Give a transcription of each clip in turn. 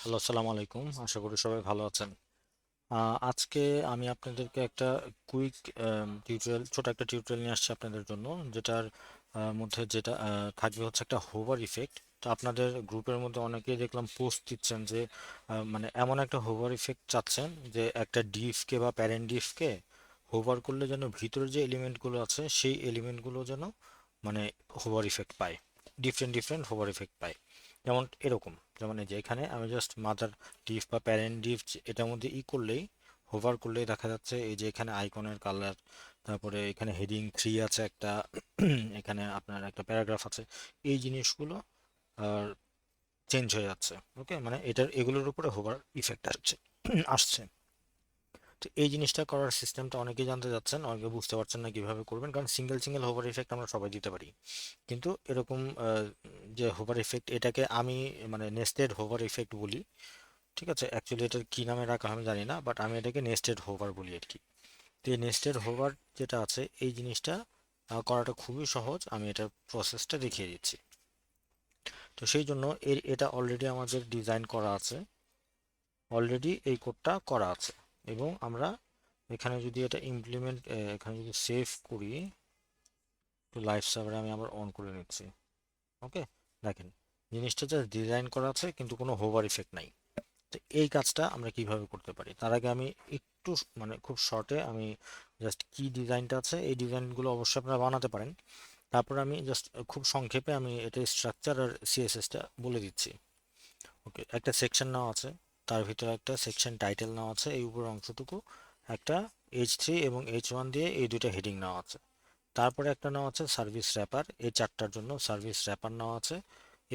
Hello, আসসালামু আলাইকুম। আশা করি সবাই ভালো আছেন। আজকে আমি আপনাদেরকে একটা কুইক টিউটোরিয়াল, ছোট একটা টিউটোরিয়াল নিয়ে আসছি আপনাদের জন্য, যেটার মধ্যে যেটা থাকবে হচ্ছে একটা হোভার ইফেক্ট। তো আপনাদের গ্রুপের মধ্যে অনেকেই দেখলাম পোস্ট দিচ্ছেন যে মানে এমন একটা হোভার ইফেক্ট চাচ্ছেন যে, একটা ডিফকে বা প্যারেন্ট ডিফকে হোভার করলে যেন ভিতরে যে এলিমেন্টগুলো আছে, সেই এলিমেন্টগুলো যেন মানে হোভার ইফেক্ট পায়। ডিফারেন্ট ডিফারেন্ট হোভার ইফেক্ট পায়। যেমন এরকম। যেমন এই যে এখানে আমি জাস্ট মাদার ডিফ বা প্যারেন্ট ডিফ এটার মধ্যে ই করলেই হোভার করলেই দেখা যাচ্ছে এই যে এখানে আইকনের কালার তারপরে এখানে হেডিং থ্রি আছে একটা, এখানে আপনার একটা প্যারাগ্রাফ আছে। এই জিনিসগুলো আর চেঞ্জ হয়ে যাচ্ছে ওকে মানে এটার, এগুলোর উপরে হোভার ইফেক্ট আসছে আসছে। তো এই জিনিসটা করার সিস্টেমটা অনেকেই জানতে যাচ্ছেন অনেকে বুঝতে পারছেন না কীভাবে করবেন। কারণ সিঙ্গেল সিঙ্গেল হোভার ইফেক্ট আমরা সবাই দিতে পারি। কিন্তু এরকম যে হোভার ইফেক্ট এটাকে আমি মানে নেস্টেড হোভার ইফেক্ট বলি, ঠিক আছে? অ্যাকচুয়ালি এটার কী নামে রাখা আমি জানি না বাট আমি এটাকে নেস্টেড হোভার বলি আর কি। তো এই নেস্টেড হোভার যেটা আছে, এই জিনিসটা করাটা খুবই সহজ। আমি এটার প্রসেসটা দেখিয়ে দিচ্ছি। তো সেই জন্য এর, এটা অলরেডি আমাদের ডিজাইন করা আছে। অলরেডি এই কোডটা করা আছে। এবং আমরা এখানে যদি এটা ইমপ্লিমেন্ট এখানে যদি সেভ করি তো লাইভ সার্ভারে আমি আবার অন করে নিচ্ছি। ওকে দেখেন, জিনিসটা জাস্ট ডিজাইন করা আছে, কিন্তু কোনো হোভার ইফেক্ট নাই। তো এই কাজটা আমরা কীভাবে করতে পারি? তার আগে আমি একটু মানে খুব শর্টে আমি জাস্ট কি ডিজাইনটা আছে, এই ডিজাইনগুলো অবশ্যই আপনারা বানাতে পারেন। তারপর আমি জাস্ট খুব সংক্ষেপে আমি এটা স্ট্রাকচার আর সিএসএসটা বলে দিচ্ছি। ওকে একটা সেকশন নাও আছে। তার ভিতরে একটা সেকশন টাইটেল নেওয়া আছে, এই উপর অংশটুকু, একটা এইচ থ্রি এবং এইচ ওয়ান দিয়ে এই দুইটা হেডিং নেওয়া আছে। তারপরে একটা নেওয়া আছে সার্ভিস র্যাপার এই চারটার জন্য সার্ভিস র্যাপার নেওয়া আছে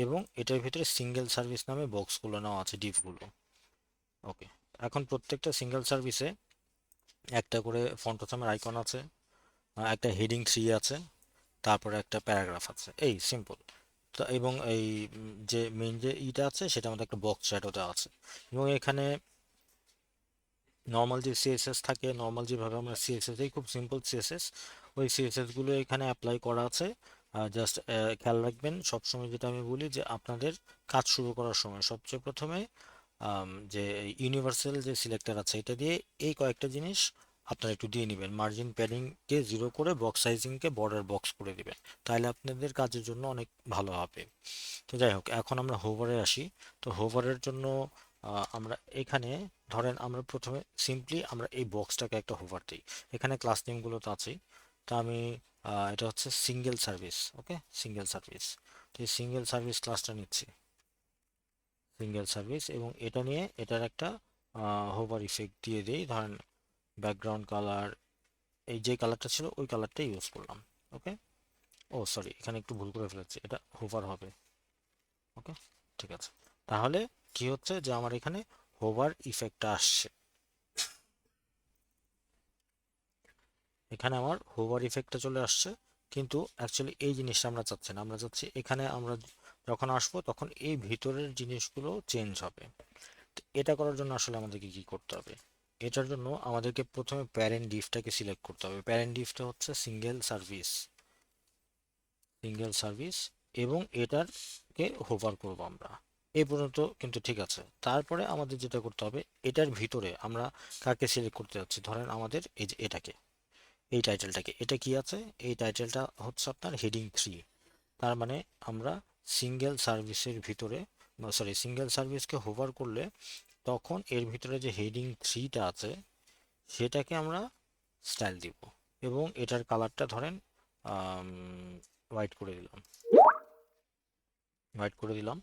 এবং এটার ভিতরে সিঙ্গেল সার্ভিস নামে বক্সগুলো নেওয়া আছে, ডিপগুলো। ওকে এখন প্রত্যেকটা সিঙ্গেল সার্ভিসে একটা করে ফন্টোসামের আইকন আছে একটা হেডিং থ্রি আছে, তারপরে একটা প্যারাগ্রাফ আছে, এই সিম্পল এবং এই যে মেইন যে ইটা আছে, সেটা আমাদের একটা বক্স দেওয়া আছে। এবং এখানে নর্মাল যে সিএসএস থাকে নর্মাল যেভাবে আমরা সিএসএস এই খুব সিম্পল সিএসএস ওই সিএসএসগুলো এখানে অ্যাপ্লাই করা আছে। জাস্ট খেয়াল রাখবেন, সবসময় যেটা আমি বলি যে আপনাদের কাজ শুরু করার সময় সবচেয়ে প্রথমে যে ইউনিভার্সাল যে সিলেক্টর আছে, এটা দিয়ে এই কয়েকটা জিনিস আপনারা একটু দিয়ে নেবেন। মার্জিন প্যাডিংকে জিরো করে বক্স সাইজিংকে বর্ডার বক্স করে দিবেন। তাহলে আপনাদের কাজের জন্য অনেক ভালো হবে। তো যাই হোক, এখন আমরা হোভারে আসি। তো হোভারের জন্য আমরা এখানে ধরেন আমরা প্রথমে সিম্পলি আমরা এই বক্সটাকে একটা হোভার দিই। এখানে ক্লাস নেমগুলো তো আছেই। তো আমি এটা হচ্ছে single service okay single service তো এই সিঙ্গেল সার্ভিস ক্লাসটা নিচ্ছি। সিঙ্গেল সার্ভিস এবং এটা নিয়ে এটার একটা হোভার ইফেক্ট দিয়ে দিই। ধরেন ব্যাকগ্রাউন্ড কালার এই যে কালারটা ছিল, ওই কালারটাই ইউজ করলাম ওকে ও সরি এখানে একটু ভুল করে ফেলেছি, এটা হোভার হবে ওকে ঠিক আছে। তাহলে কি হচ্ছে যে আমার এখানে হোভার ইফেক্টটা আসছে। এখানে আমার হোভার ইফেক্টটা চলে আসছে, কিন্তু অ্যাকচুয়ালি এই জিনিসটা আমরা চাচ্ছি না, আমরা চাচ্ছি এখানে আমরা যখন আসব তখন এই ভিতরের জিনিসগুলো চেঞ্জ হবে। এটা করার জন্য আসলে আমাদেরকে কি করতে হবে? এটার জন্য আমাদেরকে প্রথমে প্যারেন্ট ডিফটাকে সিলেক্ট করতে হবে। প্যারেন্ট ডিফটা হচ্ছে সিঙ্গেল সার্ভিস সিঙ্গেল সার্ভিস এবং এটারকে হোভার করব আমরা। এই পর্যন্ত কিন্তু ঠিক আছে। তারপরে আমাদের যেটা করতে হবে, এটার ভিতরে আমরা কাকে সিলেক্ট করতে যাচ্ছি? ধরেন আমাদের এই যে এটাকে, এই টাইটেলটাকে এটা কি আছে? এই টাইটেলটা হচ্ছে আপনার হেডিং থ্রি তার মানে আমরা সিঙ্গেল সার্ভিসের ভিতরে সরি সিঙ্গেল সার্ভিসকে হোভার করলে তখন এর ভিতরে যে হেডিং থ্রিটা আছে, সেটাকে আমরা স্টাইল দিব। এবং এটার কালারটা ধরেন হোয়াইট করে দিলাম। হোয়াইট করে দিলাম।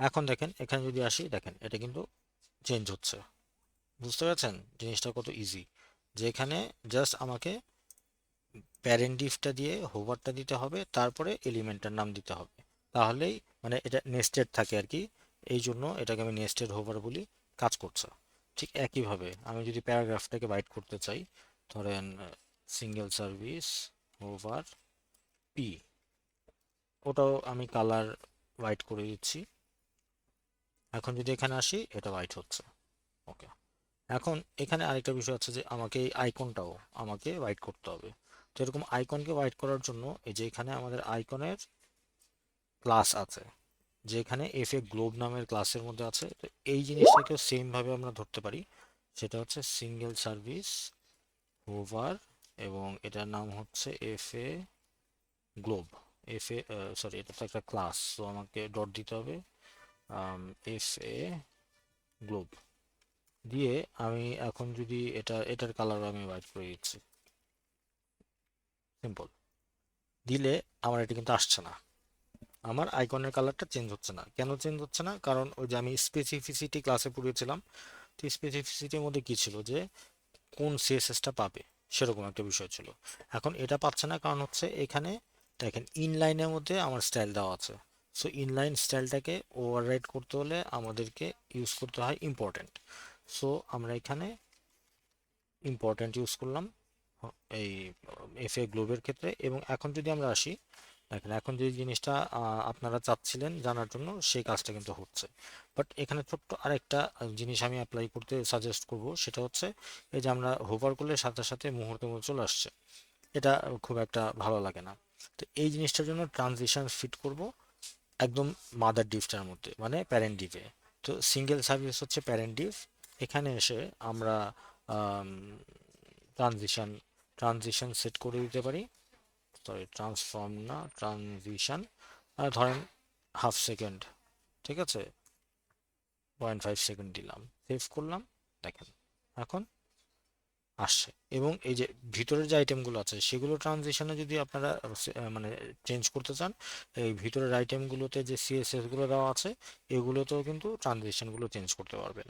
এখন দেখেন, এখানে যদি আসি, দেখেন, এটা কিন্তু চেঞ্জ হচ্ছে। বুঝতে পারছেন? জিনিসটা কত ইজি যে এখানে জাস্ট আমাকে প্যারেন্ট ডিফটা দিয়ে হোভারটা দিতে হবে, তারপরে এলিমেন্টটার নাম দিতে হবে। তাহলেই মানে এটা নেস্টেড থাকে আর কি। এই জন্য এটাকে আমি নেস্টেড হোভার বলি। কাজ করছে। ঠিক একইভাবে আমি যদি প্যারাগ্রাফটাকে বাইট করতে চাই, ধরেন সিঙ্গেল সার্ভিস ওভার পি ওটাও আমি কালার হোয়াইট করে দিচ্ছি। এখন যদি এখানে আসি, এটা হোয়াইট হচ্ছে। ওকে এখন এখানে আরেকটা বিষয় আছে যে, আমাকে এই আইকনটাও আমাকে হোয়াইট করতে হবে। তো এরকম আইকনকে হোয়াইট করার জন্য, এই যে এখানে আমাদের আইকনের প্লাস আছে যে এখানে এফ এ গ্লোব নামের ক্লাসের মধ্যে আছে, তো এই জিনিসটাকেও সেম ভাবে আমরা ধরতে পারি। সেটা হচ্ছে সিঙ্গেল সার্ভিস হোভার এবং এটার নাম হচ্ছে F A globe F A sorry এটা তো একটা ক্লাস তো আমাকে ডট দিতে হবে। এফ এ গ্লোব দিয়ে আমি এখন যদি এটা, এটার কালার আমি হোয়াইট করে দিচ্ছি। সিম্পল দিলে আমার এটা কিন্তু আসছে না। আমার আইকনের কালারটা চেঞ্জ হচ্ছে না। কেন চেঞ্জ হচ্ছে না? কারণ ওই যে আমি স্পেসিফিসিটি ক্লাসে পড়িয়েছিলাম, তো স্পেসিফিসিটির মধ্যে কী ছিল যে, কোন সিএসএসটা পাবে? সেরকম একটা বিষয় ছিল। এখন এটা পাচ্ছে না কারণ হচ্ছে এখানে দেখেন ইনলাইনের মধ্যে আমার স্টাইল দেওয়া আছে। সো ইনলাইন স্টাইলটাকে ওভাররাইড করতে হলে আমাদেরকে ইউজ করতে হয় ইম্পর্ট্যান্ট সো আমরা এখানে ইম্পর্ট্যান্ট ইউজ করলাম, এই এফ এ গ্লোবের ক্ষেত্রে। এবং এখন যদি আমরা আসি দেখেন, এখন যে জিনিসটা আপনারা চাচ্ছিলেন জানার জন্য, সেই কাজটা কিন্তু হচ্ছে। বাট এখানে ছোট্ট আরেকটা জিনিস আমি অ্যাপ্লাই করতে সাজেস্ট করব, সেটা হচ্ছে এই যে আমরা হোভার করলে সাথে সাথে মুহূর্তের মধ্যে চলে আসছে। এটা খুব একটা ভালো লাগে না। তো এই জিনিসটার জন্য ট্রানজিশন ফিট করব একদম মাদার ডিভটার মধ্যে মানে প্যারেন্ট ডিভে তো সিঙ্গেল সার্ভিস হচ্ছে প্যারেন্ট ডিভ এখানে এসে আমরা ট্রানজিশন ট্রানজিশন সেট করে দিতে পারি। সরি ট্রান্সফর্ম না ট্রানজিশন ধরেন হাফ সেকেন্ড ঠিক আছে? পয়েন্ট ফাইভ সেকেন্ড দিলাম সেভ করলাম, দেখেন, এখন আসছে। এবং এই যে ভিতরের যে আইটেমগুলো আছে, সেগুলো ট্রানজিশনে যদি আপনারা মানে চেঞ্জ করতে চান, এই ভিতরের আইটেমগুলোতে যে সিএসএসগুলো দেওয়া আছে, এগুলোতেও কিন্তু ট্রানজিশনগুলো চেঞ্জ করতে পারবেন।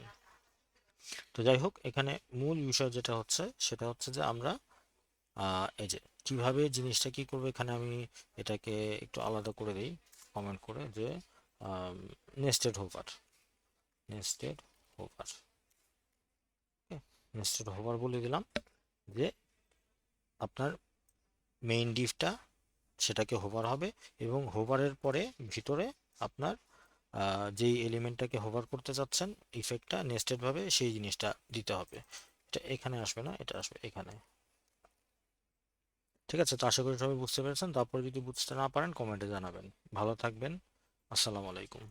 তো যাই হোক, এখানে মূল বিষয় যেটা হচ্ছে, সেটা হচ্ছে যে আমরা এই যে কীভাবে জিনিসটা কি করব এখানে আমি এটাকে একটু আলাদা করে দিই কমেন্ট করে যে nested hover nested hover nested hover বলে দিলাম যে আপনার মেইন ডিভটা সেটাকে হোভার হবে এবং হোভারের পরে ভিতরে আপনার যেই এলিমেন্টটাকে হোভার করতে চাচ্ছেন ইফেক্টটা নেস্টেড ভাবে সেই জিনিসটা দিতে হবে। এটা এখানে আসবে না, এটা আসবে এখানে। ঠিক আছে? তো আশা করি সবাই বুঝতে পেরেছেন। তারপরে যদি বুঝতে না পারেন কমেন্টে জানাবেন। ভালো থাকবেন। আসসালামু আলাইকুম।